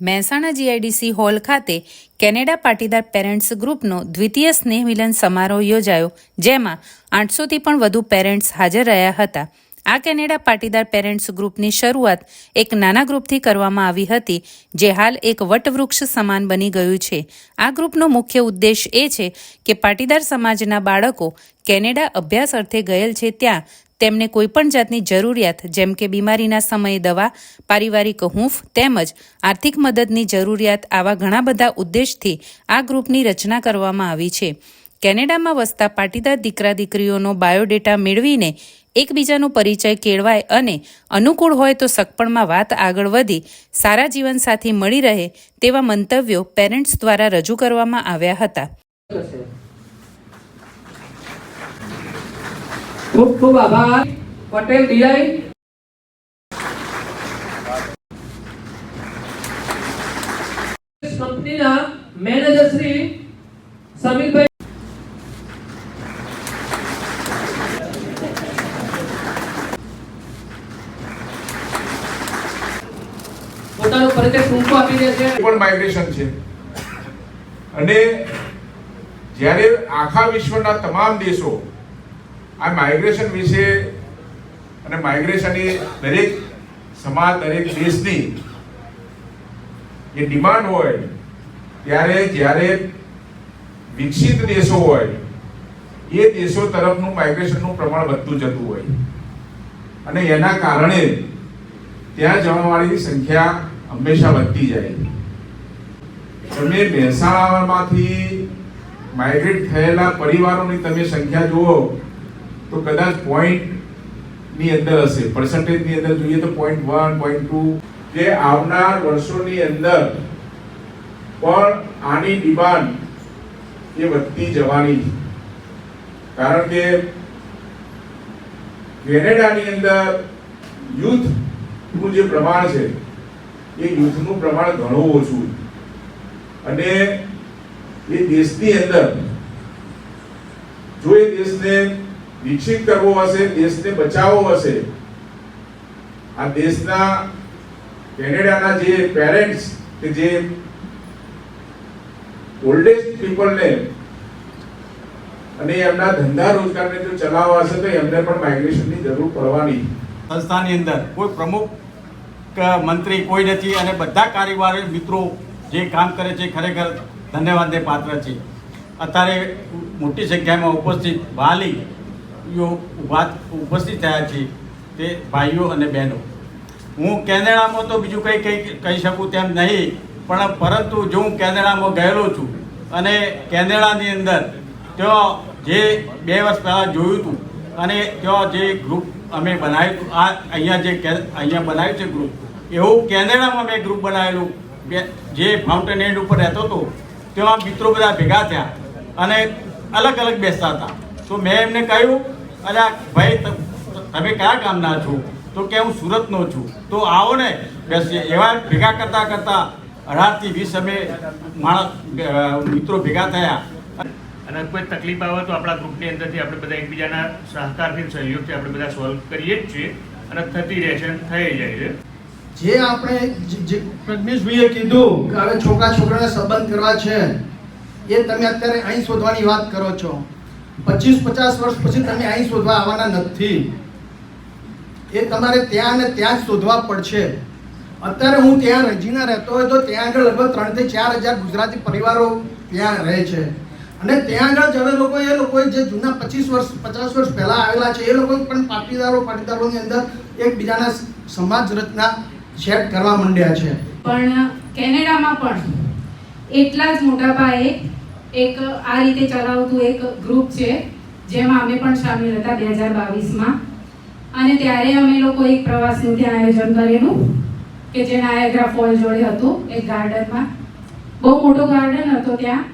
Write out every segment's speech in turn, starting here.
Mehsana GIDC hall ખાતે Canada Patidar parents ગ્રુપનો દ્વિતીય સ્નેહ મિલન સમારોહ યોજાયો, જેમાં આઠસોથી પણ વધુ પેરેન્ટ્સ હાજર રહ્યા હતા. આ કેનેડા પાટીદાર પેરેન્ટ્સ ગ્રુપની શરૂઆત એક નાના ગ્રુપથી કરવામાં આવી હતી, જે હાલ એક વટવૃક્ષ સમાન બની ગયું છે. આ ગ્રુપનો મુખ્ય ઉદ્દેશ એ છે કે પાટીદાર સમાજના બાળકો કેનેડા અભ્યાસ અર્થે ગયેલ છે ત્યાં તેમને કોઈપણ જાતની જરૂરિયાત, જેમ કે બીમારીના સમયે દવા, પારિવારિક હૂંફ તેમજ આર્થિક મદદની જરૂરિયાત આવા ઘણા બધા ઉદ્દેશથી આ ગ્રુપની રચના કરવામાં આવી છે. કેનેડામાં વસતા પાટીદાર દીકરા દીકરીઓનો બાયોડેટા મેળવીને એકબીજાનો પરિચય કેળવાય અને અનુકૂળ હોય તો સગપણમાં વાત આગળ વધી, સારા જીવનસાથી મળી રહે તેવા મંતવ્યો પેરેન્ટ્સ દ્વારા રજૂ કરવામાં આવ્યા હતા. ખૂબ ખૂબ આભાર. પટેલ ડીઆઈ કંપનીના મેનેજર શ્રી સમીરભાઈ પોતાનો પરિચય ટૂંકો આપી દેશે પણ માઇગ્રેશન છે. અને જ્યારે આખા વિશ્વના તમામ દેશો આ માઇગ્રેશન વિશે અને માઇગ્રેશન એ દરેક સમાજ, દરેક દેશની એ ડિમાન્ડ હોય, ત્યારે જ્યારે વિકસિત દેશો હોય, એ દેશો તરફનું માઇગ્રેશનનું પ્રમાણ વધતું જતું હોય. અને એના કારણે ત્યાં જવાવાળી સંખ્યા હંમેશા વધતી જાય. તમે મહેસાણામાંથી માઇગ્રેટ થયેલા પરિવારોની તમે સંખ્યા જુઓ તો કદાચ પોઈન્ટની અંદર હશે. પર્સન્ટેજની અંદર જોઈએ તો પોઈન્ટ વન પોઈન્ટ ટુ જે આવનાર વર્ષોની અંદર પણ આની ડિમાન્ડ એ વધતી જવાની કારણ કે કેનેડાની અંદર યુથનું જે પ્રમાણ છે, એ યુથનું પ્રમાણ ઘણું ઓછું અને એ દેશની અંદર જો એ દેશને વિકસિત કરવો હશે, દેશને બચાવવો હશે. આ દેશના કેનેડાના જે પેરેન્ટ્સ કે જે ઓલ્ડેસ્ટ પીપલને અને એમના ધંધા રોજગારને જો ચલાવવા હશે, તો એમને પણ માઇગ્રેશનની જરૂર પડવાની. સંસ્થાની અંદર કોઈ પ્રમુખ મંત્રી કોઈ નથી અને બધા કાર્યવાહી મિત્રો જે કામ કરે છે, ખરેખર ધન્યવાદને પાત્ર છે. અત્યારે મોટી સંખ્યામાં ઉપસ્થિત વાલી યો ઊભા ઉપસ્થિત થયા છે તે ભાઈઓ અને બહેનો. હું કેનેડામાં તો બીજું કંઈ કંઈ કહી શકું તેમ નહીં, પણ પરંતુ જો હું કેનેડામાં ગયેલો છું અને કેનેડાની અંદર ત્યાં જે બે વર્ષ પહેલાં જોયું હતું અને ત્યાં જે ગ્રુપ અમે બનાવ્યું હતું, આ અહીંયા જે અહીંયા બનાવ્યું છે ગ્રુપ એવું કેનેડામાં મેં ગ્રુપ બનાવેલું. જે ફાઉન્ટેન એન્ડ ઉપર રહેતો હતો, ત્યાં મિત્રો બધા ભેગા થયા અને અલગ અલગ બેસતા હતા. તો મેં એમને કહ્યું અલ્યા ભાઈ તમે કયા ગામના છો? તો કે હું સુરતનો છું. તો આવો ને બેસીએ એવા ભેગા કરતા કરતા અઢારથી વીસ અમે માણસ મિત્રો ભેગા થયા. અને કોઈ તકલીફ આવે તો આપણા ગ્રુપની અંદરથી આપણે બધા એકબીજાના સહકારથી સહયોગથી આપણે બધા સોલ્વ કરીએ જ છીએ અને થતી રહે છે થઈ જાય છે. જે આપણે જે- જે પ્રજ્ઞેશભાઈએ કીધું કે હવે છોકરા છોકરાને સંબંધ કરવા છે એ તમે અત્યારે અહીં શોધવાની વાત કરો છો. પચીસ, પચાસ વર્ષ પછી તમે અહીં શોધવા આવવાના નથી. એ તમારે ત્યાં ને ત્યાં જ શોધવા પડશે. અત્યારે હું ત્યાં રજીના રહેતો હોય તો ત્યાં આગળ લગભગ ત્રણથી ચાર હજાર ગુજરાતી પરિવારો ત્યાં રહે છે. અને ત્યાં આગળ જ લોકો એ લોકો જે જૂના પચીસ વર્ષ, પચાસ વર્ષ પહેલાં આવેલા છે, એ લોકો પણ પાટીદારો, પાટીદારોની અંદર એકબીજાના સમાજ રચના સેટ કરવા માંડ્યા છે. પણ કેનેડામાં પણ એટલા જ મોટા પાયે એક આ રીતે ચલાવતું એક ગ્રુપ છે, જેમાં અમે પણ સામેલ હતા બે હજાર બાવીસમાં. અને ત્યારે અમે લોકો એક પ્રવાસનું ત્યાં આયોજન કરેલું, કે જે નાયગ્રા ફોલ જોડે હતું, એક ગાર્ડનમાં. બહુ મોટો ગાર્ડન હતો ત્યાં.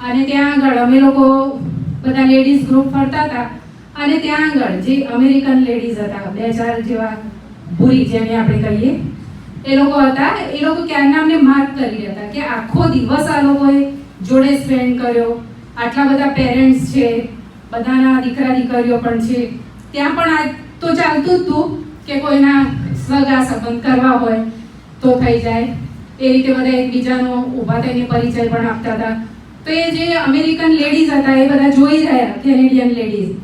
અને ત્યાં આગળ અમે લોકો બધા લેડીઝ ગ્રુપ ફરતા હતા. અને ત્યાં આગળ જે અમેરિકન લેડીઝ હતા, બે ચાર જેવા ભૂરી જેને આપણે કહીએ, એ લોકો હતા. એ લોકો ક્યારના અમને માર્ક કરી હતા કે આખો દિવસ આ લોકોએ જોડે સ્પેન્ડ કર્યો. આટલા બધા પેરેન્ટ્સ છે, બધાના દીકરા દીકરીઓ પણ છે. ત્યાં પણ આ તો ચાલતું હતું કે કોઈના સગા સંબંધ કરવા હોય તો થઈ જાય. એ રીતે બધા એકબીજાનો ઊભા થઈને પરિચય પણ આપતા હતા. તો એ જે અમેરિકન લેડીઝ હતા, એ બધા જોઈ રહ્યા કેનેડિયન લેડીઝ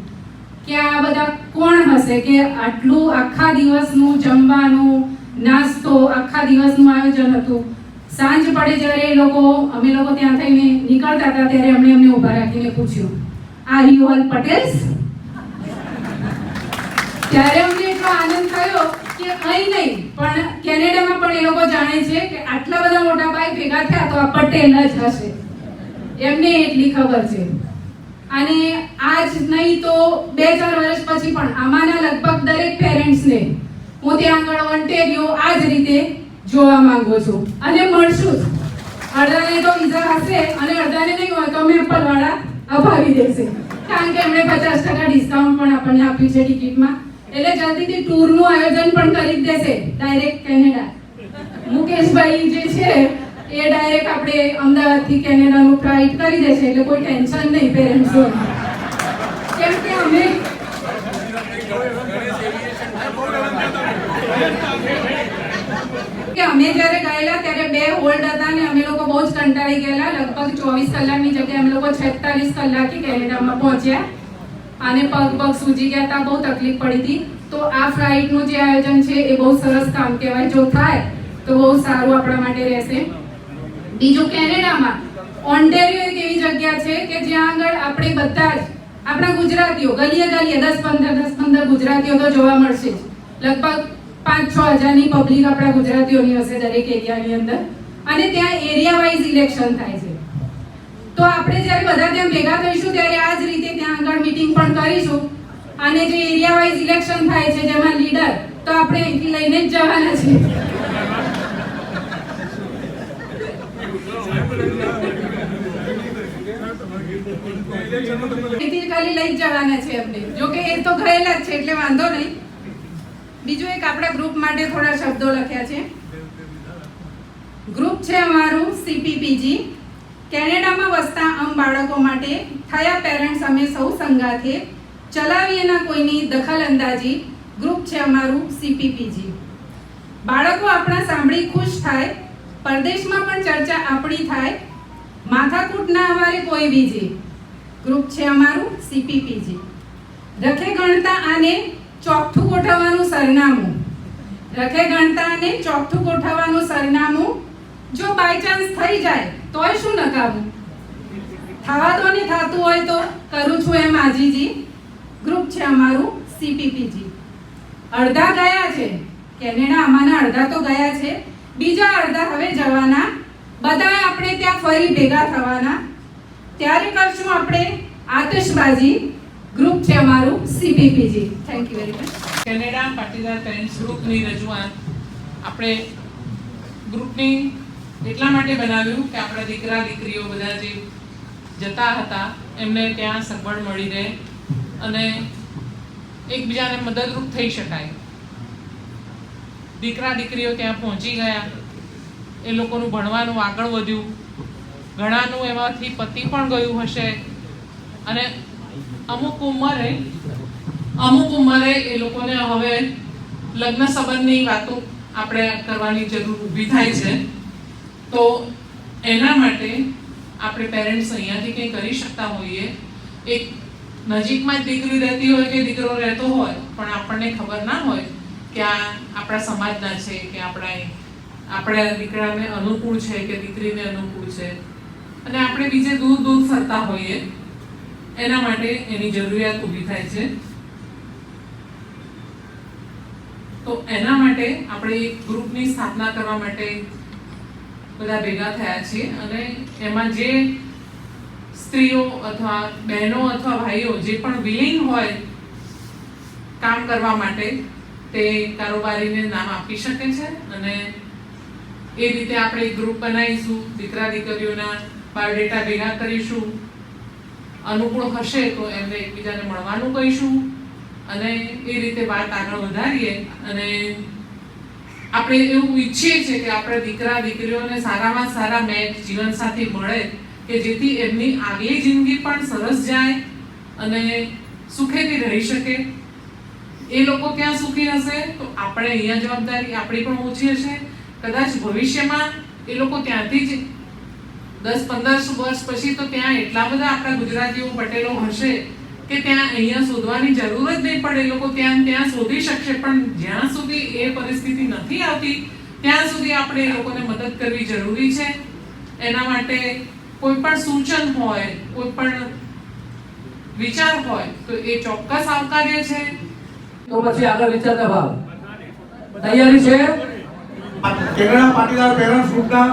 કે આ બધા કોણ હશે? કે આટલું આખા દિવસનું જમવાનું, નાસ્તો, આખા દિવસનું આયોજન હતું. સાંજ પડે જ્યારે એ લોકો, અમે લોકો ત્યાં થઈને નીકળતા હતા ત્યારે અમને અમને ઊભા રાખીને પૂછ્યું, આ યુ ઓલ પટેલ્સ ત્યારે અમને એટલો આનંદ થયો કે અહીં નહીં, પણ કેનેડામાં પણ એ લોકો જાણે છે કે આટલા બધા મોટા ભાઈ ભેગા થયા તો આ પટેલ જ હશે. એમને એટલી ખબર છે. અને આજ નહીં તો બે ચાર વર્ષ પછી પણ આમાંના લગભગ દરેક પેરેન્ટ્સને હું ત્યાં આગળ ઓન્ટેરિયો આ જ રીતે જોવા માંગુ છું. અને મળશું. અડધાને તો વિઝા હશે અને અડધાને નહીં હોય તો અમે ઉપરવાળા અભાવી દેશે. કારણ કે એમણે પચાસ ટકા ડિસ્કાઉન્ટ પણ આપણને આપ્યું છે ટિકિટમાં. એટલે જલ્દીથી ટૂરનું આયોજન પણ કરી દેશે. ડાયરેક્ટ કેનેડા મુકેશભાઈ જે છે, એ ડાયરેક્ટ આપણે અમદાવાદથી કેનેડાનું ફ્લાઇટ કરી દેશે. એટલે કોઈ ટેન્શન નહીં પેરેન્ટ્સ કેમ કે અમે કે અમે જ્યારે ગયેલા ત્યારે બે હોલ્ડ હતા ને અમે લોકો બહુ જ કંટાળી ગયેલા. લગભગ ચોવીસ કલાકની જગ્યાએ અમે લોકો છેતાલીસ કલાકે કેનેડામાં પહોંચ્યા. અને પગ પગ સૂજી ગયા હતા બહુ તકલીફ પડી હતી. તો આ ફ્લાઇટનું જે આયોજન છે એ બહુ સરસ કામ કહેવાય. જો થાય તો બહુ સારું આપણા માટે રહેશે. બીજું કેનેડામાં, ઓન્ટેરિયો એક એવી જગ્યા છે કે જ્યાં આગળ આપણે બધા જ, આપણા ગુજરાતીઓ, ગલીએ ગલીએ દસ પંદર દસ પંદર ગુજરાતીઓ તો જોવા મળશે લગભગ પાંચ છ હજારની પબ્લિક આપણા ગુજરાતીઓની હશે દરેક એરિયાની અંદર. અને ત્યાં એરિયા વાઇઝ ઇલેક્શન થાય છે. તો આપણે જ્યારે બધા ત્યાં ભેગા થઈશું ત્યારે આ જ રીતે ત્યાં આગળ મીટિંગ પણ કરીશું. અને જે એરિયા વાઇઝ ઇલેક્શન થાય છે જેમાં લીડર તો આપણે અહીંથી લઈને જ જવાના છે અહીંથી ખાલી લઈ જવાના છે અમને. જો કે એ તો ગયેલા જ છે, એટલે વાંધો નહીં. બીજું એક આપણા ગ્રુપ માટે થોડા શબ્દો લખ્યા છે. ગ્રુપ છે અમારું સીપીપીજી કેનેડામાં વસતા અમ બાળકો માટે થયા પેરેન્ટ્સ અમે સૌ સંગાથે ચલાવીએના કોઈની દખલ અંદાજી ગ્રુપ છે અમારું સીપીપીજી બાળકો આપણા સાંભળી ખુશ થાય, પરદેશમાં પણ ચર્ચા આપણી થાય માથાકૂટ ના અમારે કોઈ બીજી. ગ્રુપ છે અમારું સીપીપીજી રખે ગણતા આને ચોકઠું ગોઠવવાનું સરનામું. રખે ગણતા અને ચોથું ગોઠવવાનું સરનામું. જો બાય ચાન્સ થઈ જાય, તોય શું નકામું? થવા દો ને થતું હોય તો કરું છું એમ આજીજી. ગ્રુપ છે અમારું સીપીપીજી અડધા ગયા છે. કેનેડા આમાંના અડધા તો ગયા છે. બીજા અડધા હવે જવાના. બધાએ આપણે ત્યાં ફરી ભેગા થવાના. ત્યારે કરશું આપણે આતશબાજી. ગ્રુપ છે અમારું CPPG thank you very much Canada Patidar parents ગ્રુપની રજૂઆત આપણે ગ્રુપની એટલા માટે બનાવ્યું કે આપણા દીકરા દીકરીઓ બધા જે જતા હતા એમને ત્યાં સગવડ મળી રહે અને એકબીજાને મદદરૂપ થઈ શકાય. દીકરા દીકરીઓ ત્યાં પહોંચી ગયા. એ લોકોનું ભણવાનું આગળ વધ્યું. ઘણાનું એમાંથી પતિ પણ ગયું હશે. અને અમુક ઉંમરે અમુક ઉંમરે એ લોકોને હવે લગ્ન સંબંધની વાતો આપણે કરવાની જરૂર ઊભી થાય છે. તો એના માટે આપણે પેરેન્ટ્સ અહીંયાથી કંઈ કરી શકતા હોઈએ? એક નજીકમાં જ દીકરી રહેતી હોય કે દીકરો રહેતો હોય, પણ આપણને ખબર ના હોય કે આ આપણા સમાજના છે કે આપણા આપણા દીકરાને અનુકૂળ છે કે દીકરીને અનુકૂળ છે. અને આપણે બીજે દૂર દૂર ફરતા હોઈએ. એના માટે એની જરૂરિયાત ઊભી થાય છે. તો એના માટે આપણે એક ગ્રુપની સ્થાપના કરવા માટે બધા ભેગા થયા છીએ અને એમાં જે સ્ત્રીઓ અથવા બહેનો અથવા ભાઈઓ જે પણ વિલિંગ હોય કામ કરવા માટે તે કારોબારીને નામ આપી શકે છે અને એ રીતે આપણે ગ્રુપ બનાવીશું દીકરા દીકરીઓના બાયોડેટા ભેગા કરીશું અનુકૂળ હશે તો એમને એકબીજાને મળવાનું કહીશું અને એ રીતે વાત આગળ વધારીએ અને આપણે એવું ઈચ્છીએ છીએ કે આપણા દીકરા, દીકરીઓને સારામાં સારા મેચ જીવનસાથી મળે કે જેથી એમની આગલી જિંદગી પણ સરસ જાય અને સુખેથી રહી શકે. એ લોકો ક્યાં સુખી હશે? તો આપણે અહીંયા જવાબદારી આપણી પણ ઓછી હશે. કદાચ ભવિષ્યમાં એ લોકો ત્યાંથી જ દસ પંદર વર્ષ પછી તો ત્યાં એટલા બધા આપણા ગુજરાતીઓ પટેલો હશે કે ત્યાં અહીંયા શોધવાની જરૂર જ નહીં પડે. એ લોકો ત્યાં ત્યાં શોધી શકશે પણ જ્યાં સુધી એ પરિસ્થિતિ નથી આવતી ત્યાં સુધી આપણે એ લોકોને મદદ કરવી જરૂરી છે. એના માટે કોઈ પણ સૂચન હોય કોઈ પણ વિચાર હોય તો એ ચોક્કસ આવકાર્ય છે. તો પછી આગળ વિચારતા ભાવ. તૈયારી છે? કેનેડા પાટીદાર પેરેન્ટ્સ ગ્રુપના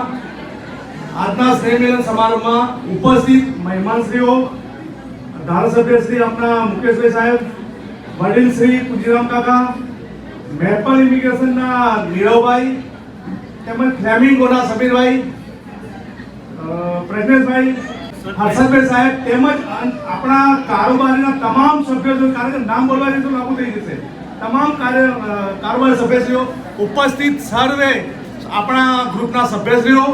આજના સ્નેહમિલન સમારોહમાં ઉપસ્થિત મહેમાનશ્રીઓ ધારાસભ્ય શ્રી આપણા મુકેશભાઈ સાહેબ, વડીલ શ્રી પુજીરામ કાકા મેપલ ઇમિગ્રેશનના નીરવભાઈ, તેમજ ફ્લેમિંગોના સમીરભાઈ પ્રજ્ઞેશભાઈ, હર્ષદભાઈ સાહેબ, તેમજ આપણા કારોબારીના તમામ સભ્યો કારણ કે નામ બોલવા જઈશું તો લાગુ થઈ જશે. તમામ કાર્ય કારોબારી સભ્યશ્રીઓ, ઉપસ્થિત સર્વે આપણા ગ્રુપના સભ્યશ્રીઓ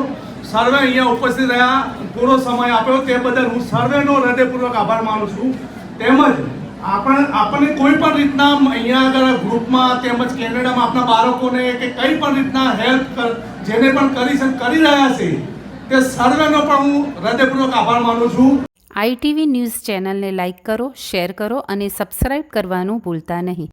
સર્વે અહીંયા ઉપસ્થિત રહ્યા, પૂરો સમય આપ્યો તે બદલ હું સર્વેનો હૃદયપૂર્વક આભાર માનું છું. તેમજ આપણે, આપણને કોઈ પણ રીતના અહીંયા આગળ ગ્રુપમાં તેમજ કેનેડામાં આપણા બાળકોને કે કંઈ પણ રીતના હેલ્પ જેને પણ કરી કરી રહ્યા છે, તે સર્વેનો પણ હું હૃદયપૂર્વક આભાર માનું છું. આઈટીવી ન્યૂઝ ચેનલને લાઇક કરો, શેર કરો અને સબસ્ક્રાઇબ કરવાનું ભૂલતા નહીં.